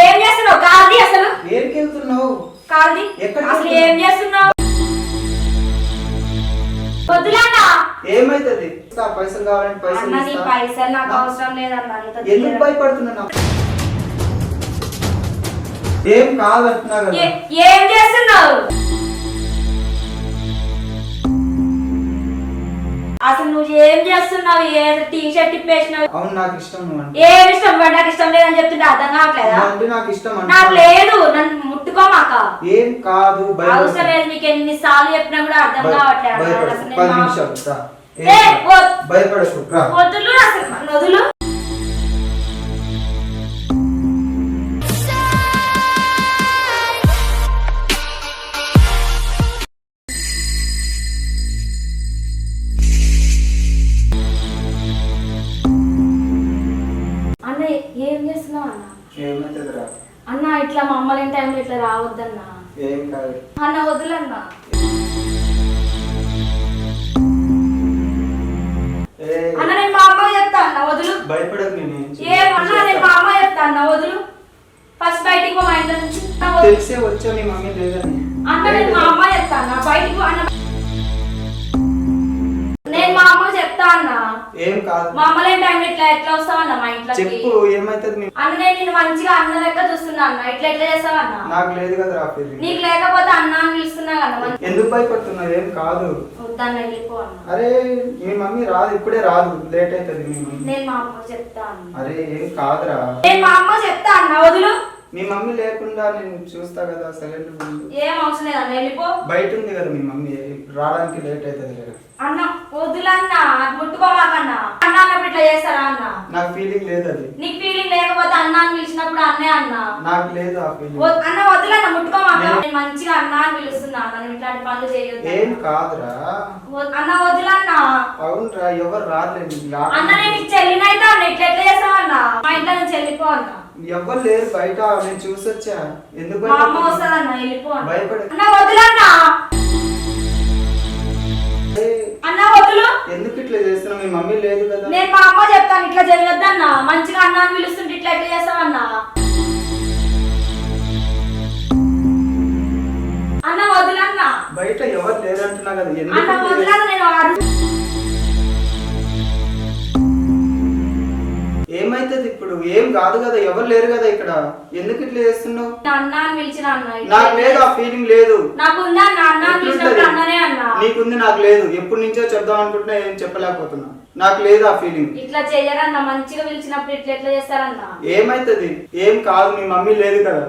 ఏం చేస్తున్నావు? కాల్ది అసలు. వెళ్తున్నావు కాల్ది? అసలు? ఏం చేస్తున్నావు? ఏమైతుంది? పైసలు కావాలంటే పైసలు అన్న నీ ఇస్తా. పైసలు నాకు అవసరం లేదన్న ఎందుకు. భయపడుతున్నా ఏం కాదంటున్నా కదా. ఏ- ఏం చేస్తున్నావు? అసలు నువ్వు ఏం చేస్తున్నావు? ఏ టీ షర్ట్ ఇప్పేసినావు? అవును నాకు ఇష్టం ఏం ఇష్టం? మరి నాకు ఇష్టం లేదని చెప్తుంటే అర్థం కావట్లేదా? అంటే నాకు ఇష్టం నాకు లేదు. నన్ను ముట్టుకోమాక. ఏం కాదు అవసరం లేదు మీకు ఎన్ని సార్లు చెప్పినా కూడా అర్థం కావట్లేదు. భయపడకు. అసలు నన్ను వదులు. రావద్దన్నా. ఏం కాదు. అన్న వదులన్నా. అన్న నేను మా అమ్మ చెప్తా అన్న వదులు. భయపడకు నేను ఏం చేయను. ఏమన్నా నేను మా అమ్మ చెప్తా అన్న వదులు. ఫస్ట్ బయటికి మా ఇంట్లో నుంచి. తెలిసే వచ్చా మీ మమ్మీ లేదని. అన్న నేను మా అమ్మ చెప్తా అన్న బయటికి అన్న నేను మా అమ్మ చెప్తా అన్న. ఏం కాదు. మా అమ్మ లేని టైంలో ఇట్లా ఎట్లా వస్తావు అన్న మా ఇంట్లోకి? చెప్పు ఏమైతుంది అన్న నేను నిన్ను మంచిగా అన్న లెక్క చూస్తున్నా అన్న. ఇట్లా ఎట్లా చేస్తావు అన్న? నాకు లేదు కదా రా నీకు లేకపోతే అన్న అని పిలుస్తున్నా కదా ఎందుకు భయపడుతున్నావు? ఏం కాదు. వద్దన్న వెళ్ళిపో అన్న. అరే మీ మమ్మీ రాదు ఇప్పుడే రాదు. లేట్ అవుతుంది మీ మమ్మీ. నేను మా అమ్మ చెప్తా అన్న. అరే ఏం కాదురా. నేను మా అమ్మ చెప్తా అన్న వదులు. మీ మమ్మీ లేకుండా నేను చూస్తా కదా సైలెంట్ ఏం అవసరం లేదు? అన్న వెళ్ళిపో. బయట ఉంది కదా మీ మమ్మీ రావడానికి లేట్ అవుతుంది కదా. అన్న వద్దులన్న అది ముట్టుకోమాకన్న. అన్న అన్నప్పుడు ఇట్లా చేస్తారా అన్న? నాకు ఫీలింగ్ లేదు అది. నీకు ఫీలింగ్ లేకపోతే అన్న అని పిలిచినప్పుడు అన్నే అన్న. నాకు లేదు ఆ ఫీలింగ్ అన్న వద్దులన్న ముట్టుకోమాక నేను- మంచిగా అన్న అని పిలుస్తున్నా అన్న నువ్వు ఇట్లాంటి పనులు చేయొద్దు ఏం కాదురా. వద్- అన్న వద్దులన్న అవునరా ఎవరు రాలేదు అన్న నేను నీకు చెల్లినైతే అన్న ఇట్లా ఎట్లా అన్న మా ఇంట్లో నుంచి వెళ్ళిపో అన్న. ఎవరు లేరు బయట నేను చూసొచ్చా. ఎందుకు మా అమ్మ భయపడుతున్నావు? వస్తుందన్న వెళ్ళిపో అన్న. భయపడ అన్న వద్దులన్న ఏయ్, అన్న వదులు. ఎందుకు ఇట్లా మీ మమ్మీ లేదు కదా. నేను మా అమ్మ చెప్తాను ఇట్లా జరగద్దన్న. మంచిగా అన్న అని పిలుస్తుంటే ఇట్లా ఎట్లా చేస్తావన్నా? అన్న వదులన్న. బయట ఎవరు లేరు అంటున్నా కదా ఎందుకు అన్న వదులన్న నేను ఏమైతుంది ఇప్పుడు? ఏం కాదు కదా ఎవరు లేరు కదా ఇక్కడ? ఎందుకు ఇట్లా చేస్తున్నావు? అని పిలిచిన అన్న నాకు లేదు ఆ ఫీలింగ్ లేదు. నాకు ఉందా అన్న అన్న అని పిలిచినప్పుడు అన్ననే అన్న. నీకుంది నాకు లేదు. ఎప్పటి నుంచో చెప్దాం అనుకుంటున్నా ఏం చెప్పలేకపోతున్నా. నాకు లేదు ఆ ఫీలింగ్ ఇట్లా చెయ్యరన్న మంచిగా పిలిచినప్పుడు ఇట్లా ఎట్లా చేస్తారన్న? ఏమైతుంది? ఏం కాదు మీ మమ్మీ లేదు కదా.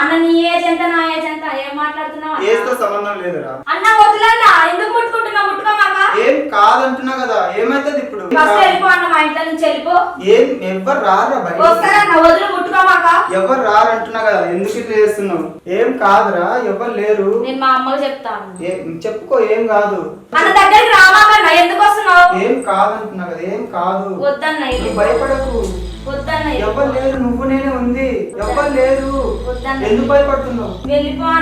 అన్న నీ ఏజ్ ఎంత నా ఏజ్ ఎంత ఏం మాట్లాడుతున్నావు? ఏస్తో సంబంధం లేదురా. అన్న వదులన్న ఎందుకు ముట్టుకుంటున్నావు? ముట్టుకోమాక? ఏం కాదంటున్నా కదా. ఏమైతుంది ఇప్పుడు? ఫస్ట్ వెళ్ళిపో అన్న మా ఇంట్లో నుంచి వెళ్ళిపో. ఏం ఎవరు రారా బయట వస్తారన్న వదులు ముట్టుకోమాక. ఎవరు రారంటున్నా కదా. ఎందుకు ఇట్లా చేస్తున్నావు? ఏం కాదురా ఎవరు లేరు. నేను మా అమ్మకు చెప్తాను ఏ- చెప్పుకో ఏం కాదు. అన్న దగ్గరికి రామాకన్న ఎందుకు వస్తున్నావు? ఏం కాదంటున్నా కదా ఏం కాదు. వద్దన్న. భయపడకు. ఎవరు. లేరు? నువ్వు నేనే ఉంది. ఎవరు లేరు. ఎందుకు భయపడుతున్నావు?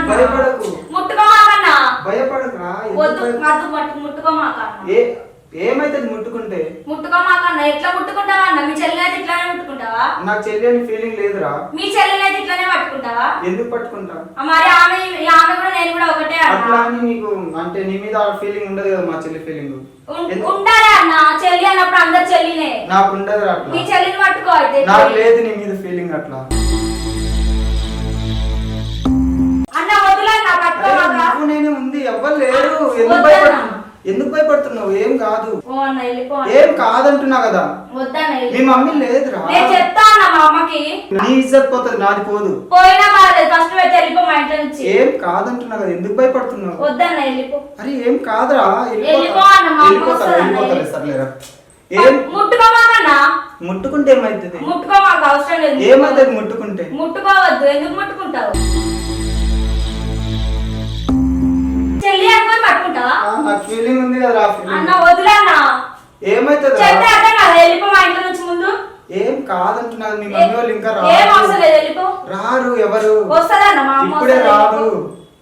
భయపడకు. ముట్టుకోమాకన్న. భయపడకురా. ఎందుకు వద్దు. భయ- మత్తు పట్టు. ముట్టుకోమాకన్న. ఏ ఏమైతుంది ముట్టుకుంటే? ముట్టుకోమాకన్న? ఎట్లా ముట్టుకుంటావా అన్న? మీ చెల్లెని అయితే ఇట్లానే ముట్టుకుంటావా? నాకు చెల్లి అని ఫీలింగ్ లేదురా. మీ చెల్లెని అయితే ఇట్లానే పట్టుకుంటావా? ఎందుకు పట్టుకుంటా ఆ, మరి ఆమె ఆమె కూడా నేను కూడా ఒకటే అట్లా అన్న అని నీకు అంటే నీ మీద ఫీలింగ్ ఉండదు కదా మా చెల్లి ఫీలింగ్ ఉం- ఉండాలి అన్న. చెల్లి అన్నప్పుడు అందరు చెల్లినే. నాకు ఉండదు అట్లా. మీ చెల్లిని పట్టుకో అయితే నాకు లేదు నీ మీద ఫీలింగ్ అట్లా. అన్న వదిలన్న అరే, పట్టుకోమాక. నువ్వు నేను ఉంది. ఎవ్వరు లేరు. ఎందుకు వద్దన్నా. భయపడుతున్నావు ఎందుకు భయపడుతున్నావు? ఏం కాదు. ఓ అన్న వెళ్ళిపో అన్న. ఏం కాదంటున్నా కదా. వద్దన్న మీ. మమ్మీ లేదురా. నేను చెప్తా అన్న మా అమ్మకి. నీ ఇజ్జత్ పోతుంది నాది పోదు. పోయినా పర్లేదు ఫస్ట్ అయితే వెళ్ళిపో మా ఇంట్లో నుంచి. ఏం కాదంటున్నా కదా ఎందుకు భయపడుతున్నావు? వద్దన్న వెళ్ళిపో అరే ఏం కాదురా వెళ్ళిపో అన్న, మా అమ్మ వెళ్ళిపోతా వస్తుందన్న, వెళ్ళిపోతాలే వెళ్ళి- సర్లేరా. ఏం? ముట్టుకోమాకన్నా ముట్టుకుంటే ఏమైతుంది? ముట్టుకోమాక అవసరం లేదు. ముట్టుకుంటే? ముట్టుకోవద్దు. ఎందుకు ముట్టుకుంటావు? చెల్లి అనుకొని పట్టుకుంటావా? నాకు ఫీలింగ్ ఉంది కదా అన్న వదిలన్నా ఏమైతుంది చెప్తే అర్థం కదా వెళ్ళిపో మా ఇంట్లో నుంచి ముందు. ఏం కాదంటున్నా కదా, మీ మమ్మీ వాళ్ళు ఇంకా ఏం అవసరం లేదు వెళ్ళిపో. రారు ఎవరు? వస్తుందన్న మా అమ్మ ఇప్పుడే రాదు.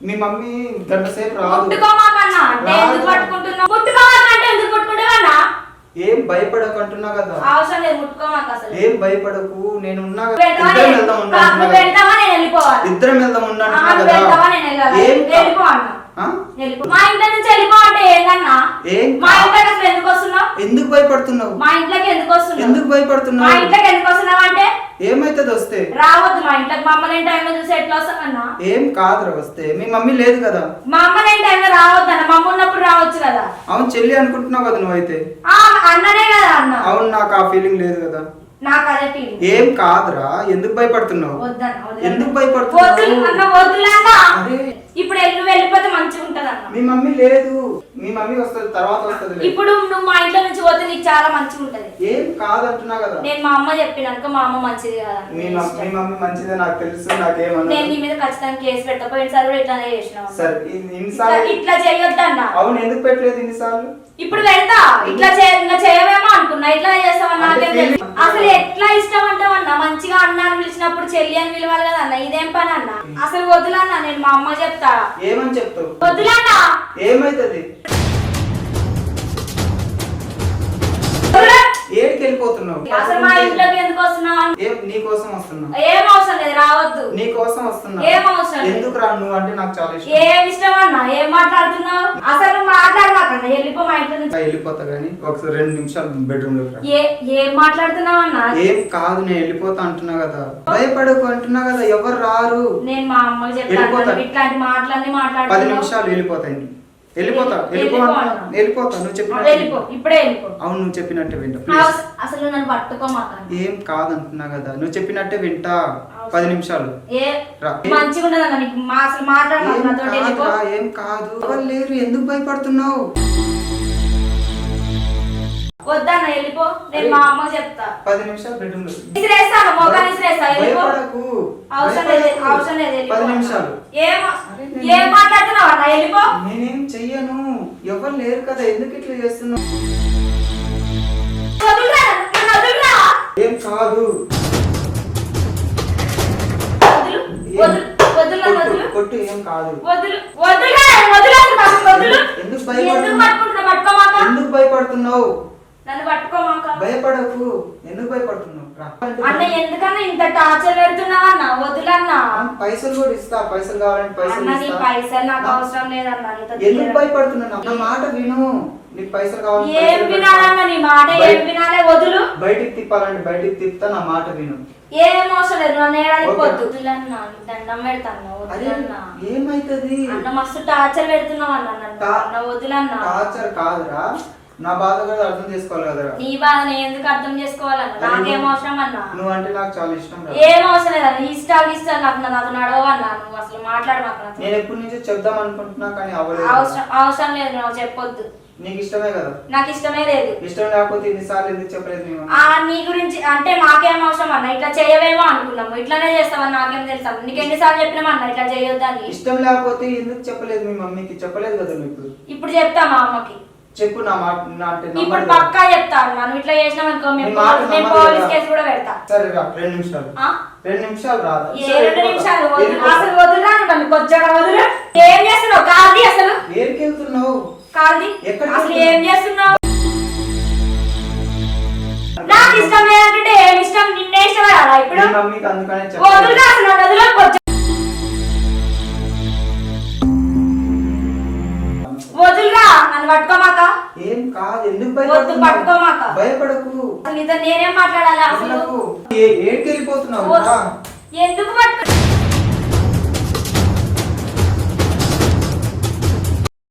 మీ మమ్మీ గంట సేపు రాదు. ముట్టుకోమాకన్నా అంటే. ఎందుకు పట్టుకుంటున్నావు? ముట్టుకోమాకంటే ఎందుకు పట్టుకుంటావన్నా ఏం భయపడకు అంటున్నా కదా. అవసరం లేదు ముట్టుకోమాక అసలు. ఏం భయపడకు నేను ఉన్నా కదా. ఇద్దరం వెళ్దాం ఉన్నా కా- అంటున్నా నువ్వు కదా. పెడతావా నేను వెళ్ళిపోవాలి. ఇద్దరం వెళ్దాం ఉన్నా ఆ, అంటున్నా నువ్వు వెళ్తావా కదా నేను వెళ్ళాలి? ఏం వెళ్ళిపో అన్న. మా ఇంట్లో నుంచి వెళ్ళిపో అంటే ఏంటన్నా ఏం మా అసలు ఎందుకు వస్తున్నావు? ఎందుకు భయపడుతున్నావు? మా ఇంట్లోకి ఎందుకు వస్తున్నావు? ఎందుకు మా భయపడుతున్నావు ఇంట్లోకి ఎందుకు వస్తున్నావు అంటే? ఏమైతుంది వస్తే? రావద్దు మా ఇంట్లోకి మా అమ్మ లేని టైంలో చూసి ఎట్లా వస్తానన్నా ఏం కాదురా వస్తే. మీ మమ్మీ లేదు కదా? మా అమ్మ లేని టైంలో రావద్దు అన్న. మా అమ్మ ఉన్నప్పుడు రావచ్చు కదా? అవును చెల్లి అనుకుంటున్నావు కదా నువ్వైతే? ఆ అన్ననే కదా అన్న. అవును నాకు ఆ ఫీలింగ్ లేదు కదా? నాకు అదే ఫీలింగ్ ఏం కాదురా. ఎందుకు భయపడుతున్నావు. ఎందుకు భయపడుతున్నావు? అరే. ఇప్పుడు ఎల్లు వెళ్ళిపోతే మంచిగా ఉంటది అన్న మీ మమ్మీ లేదు. మీ మమ్మీ వస్తుంది తర్వాత వస్తుంది ఇప్పుడు నువ్వు మా ఇంట్లో నుంచి పోతే నీకు చాలా మంచిగా ఉంటది. ఏం కాదంటున్నా కదా. నేను మా అమ్మ చెప్పినాక మా అమ్మ మంచిది కదా మీ మమ్మీ మీ మమ్మీ మంచిదే నాకు తెలుసు నాకేమన్నా నేను నీ మీద ఖచ్చితంగా కేసు పెడతా పోయినసారి కూడా ఇట్లానే చేసినావు సరే ఇన్ని- ఇట్లా చేయొద్దన్న. అవును ఎందుకు పెట్టలేదు ఇన్నిసార్లు ఇప్పుడు పెడతా. ఇట్లా చే ఇంకా చేయవేమో అనుకున్నా. ఇట్లా నాకేం తెలుసు feeling- అసలు ఎట్లా ఇష్టం మంచిగా అన్న అని పిలిచినప్పుడు చెల్లి అని పిలవాలి కదా అన్న ఇదేం పని అన్న? అసలు వదిలన్నా నేను మా అమ్మ చెప్తా. ఏమని చెప్తావు? వదిలన్నా ఏమైతుంది? ఏడికి వెళ్ళిపోతున్నావు? అసలు మా ఇంట్లోకి ఎందుకు వస్తున్నావు? ఏం నీ కోసం వస్తున్నా ఏం అవసరం లేదు రావద్దు. నీ కోసం వస్తున్నా ఏం అవసరం. ఎందుకు రా నువ్వు? అంటే నాకు చాలా ఇష్టం. ఏం ఇష్టం అన్న? ఏం మాట్లాడుతున్నావు? అసలు నువ్వు మాట్లాడమాకన్నా వెళ్ళిపో మా ఇంట్లో నుంచి. వెళ్ళిపోతా కానీ ఒకసారి రెండు నిమిషాలు బెడ్రూమ్లో ఏ ఏం మాట్లాడుతున్నావు అన్న? ఏం కాదు నేను వెళ్ళిపోతా అంటున్నా కదా. భయపడకు అంటున్నా కదా. ఎవరు రారు? నేను మా అమ్మకి చెప్తాను. వెళ్ళిపోతా. నువ్వు ఇట్లాంటి మాటలన్నీ పది మాట్లాడుతున్నావు నిమిషాలు వెళ్ళిపోతాయి వెళ్ళిపోతా వెళ్ళిపో. నువ్వు చెప్పినట్టు ఇప్పుడే అవును నువ్వు చెప్పినట్టే వింటా. ప్లీజ్. అసలు నన్ను పట్టుకోమాక ఏం కాదంటున్నా కదా. నువ్వు చెప్పినట్టే వింటా. పది నిమిషాలు. మంచిగా ఏం కాదు. లేరు ఎందుకు భయపడుతున్నావు? వద్దన్న వెళ్ళిపో. నేను మా అమ్మకి చెప్తా. పది నిమిషాలు బెడ్రూమ్లో ఇసిరేస్తాను మొఖాన్ని ఇసిరేస్తా వెళ్ళిపో. అవసరం లేదు. అవసరం. పది నిమిషాలు. ఏం మాట్లాడుతున్నావు అన్న? వెళ్ళిపో. నేనేం చెయ్యను. ఎవరు లేరు కదా ఎందుకు ఇట్లా చేస్తున్నావు? ఏం కాదు. కొట్టు, ఏం కాదు. వదులు వదులు వదులు. ఎందుకు భయపడుతున్నావు? ఎందుకు భయపడుతున్నావు? నన్ను పట్టుకోమాక. భయపడకు. ఎందుకు భయపడుతున్నావు. అన్న ఎందుకన్నా ఇంత టార్చర్ పెడుతున్నావు అన్న? వదులన్నా. పైసలు కూడా ఇస్తా. పైసలు కావాలంటే పైసలు అన్న నీ పైసలు నాకు అవసరం లేదన్న ఎందుకు. భయపడుతున్నావు? నా మాట విను. నీకు పైసలు కావాలి ఏం వినాలన్న నీ మాట ఏం వినాలే వదులు. బయటికి తిప్పాలంటే బయటికి తిప్పుతా నా మాట విను. ఏం అవసరం లేదు నన్ను ఏడాది ఓకే. పొద్దు వదులన్నా నీకు దండం పెడతాను వదులన్నా. ఏమైతది? అన్న మస్తు టార్చర్ పెడుతున్నావు అన్న నన్ను. వదులన్నా. టార్చర్ కాదురా. నా బాధ కూడా అర్థం చేసుకోవాలి కదరా నీ బాధ నేను ఎందుకు అర్థం చేసుకోవాలన్న? నాకేం అవసరం అన్నా? నువ్వు అంటే నాకు చాలా ఇష్టం రా ఏం అవసరం లేదన్న ఇష్టాలు ఇష్టాలు నాకు నాతో నడవన్నా నువ్వు అసలు మాట్లాడమాక నాతో. నేను ఎప్పటి నుంచో చెప్దాం అనుకుంటున్నా కానీ అవ్వలేదు అవసరం అవసరం లేదు నువ్వు చెప్పొద్దు. నీకు ఇష్టమే కదా? నాకు ఇష్టమే లేదు. ఇష్టం లేకపోతే ఇన్నిసార్లు ఎందుకు చెప్పలేదు నేను ఆ నీ గురించి అంటే మాకేం అవసరం అన్న? ఇట్లా చేయవేమో అనుకున్నాము. ఇట్లానే చేస్తామని నాకేం తెలుసా నీకు ఎన్నిసార్లు చెప్పినామా అన్న? ఇట్లా చేయొద్దని. ఇష్టం లేకపోతే ఎందుకు చెప్పలేదు మీ మమ్మీకి? చెప్పలేదు కదా నువ్వు ఇప్పుడు? ఇప్పుడు చెప్తా మా అమ్మకి. చెప్పు నా మాట ఇప్పుడు. పక్కా చెప్తాను మనం ఇట్లా చేసినాం అనుకో మేము పోలీస్-. కేసు కూడా పెడతా. సరే రెండు నిమిషాలు? రెండు నిమిషాలు రాదా రెండు నిమిషాలు అసలు వదులురా నన్ను కొచ్చడ వదులు. ఏం చేస్తున్నావు? కాల్ది అసలు. ఏడికి వెళ్తున్నావు కాల్ది అసలు? ఏం చేస్తున్నావు? నాకు ఇష్టం లేదంటే ఏం ఇష్టం? నిన్నే ఇష్టపడాలా ఇప్పుడు? మమ్మీకి అందుకనే వదులురా చెప్పలేదు అసలు వదులు కొచ్చ కాదు ఎందుకు వద్దు, భయపడుతున్నావు పట్టుకోమాక. భయపడకు. నీతో నేనేం మాట్లాడాలి అసలు? ఏ- వెళ్ళిపోతున్నావు.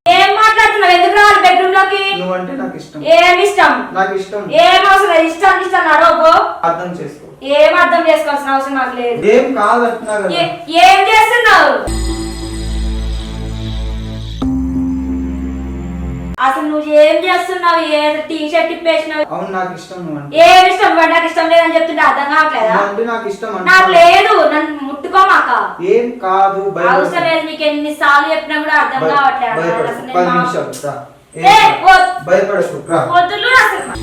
ఎందుకు మాట్లాడుతున్నావు? ఎందుకు రావాలి బెడ్రూమ్లోకి నువ్వంటే నాకు ఇష్టం. ఏం ఇష్టం? నాకు ఇష్టం. ఏం అవసరం. ఇష్టం ఇష్టం నడవకు అర్థం చేసుకో. ఏం అర్థం చేసుకోవాల్సిన అవసరం నాకు లేదు. ఏం కాదు. అంటున్నా ఏం చేస్తున్నావు? అసలు నువ్వు ఏం చేస్తున్నావు? ఏ టీ షర్ట్ ఇప్పేసినావు. అవును నాకు ఇష్టం నువ్వు ఏం ఇష్టం? వాడు నాకు ఇష్టం లేదని చెప్తుంటే అర్థం కావట్లేదా? నాకు ఇష్టం నాకు. లేదు. నన్ను ముట్టుకోమాక. ఏం కాదు. అవసరం లేదు నీకు ఎన్ని సార్లు చెప్పినా కూడా అర్థం భయ- కావట్లేదు. భయపడకు. అసలు పది నేను మా- నిమిషాలు రా. ఏం ఏ, కాదు. వద్- భయపడకు రా. వద్దులు అసలు.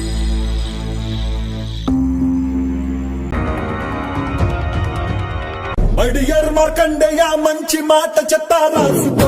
మడియర్ మార్కండేయ మంచి మాట చెత్త రాసుకో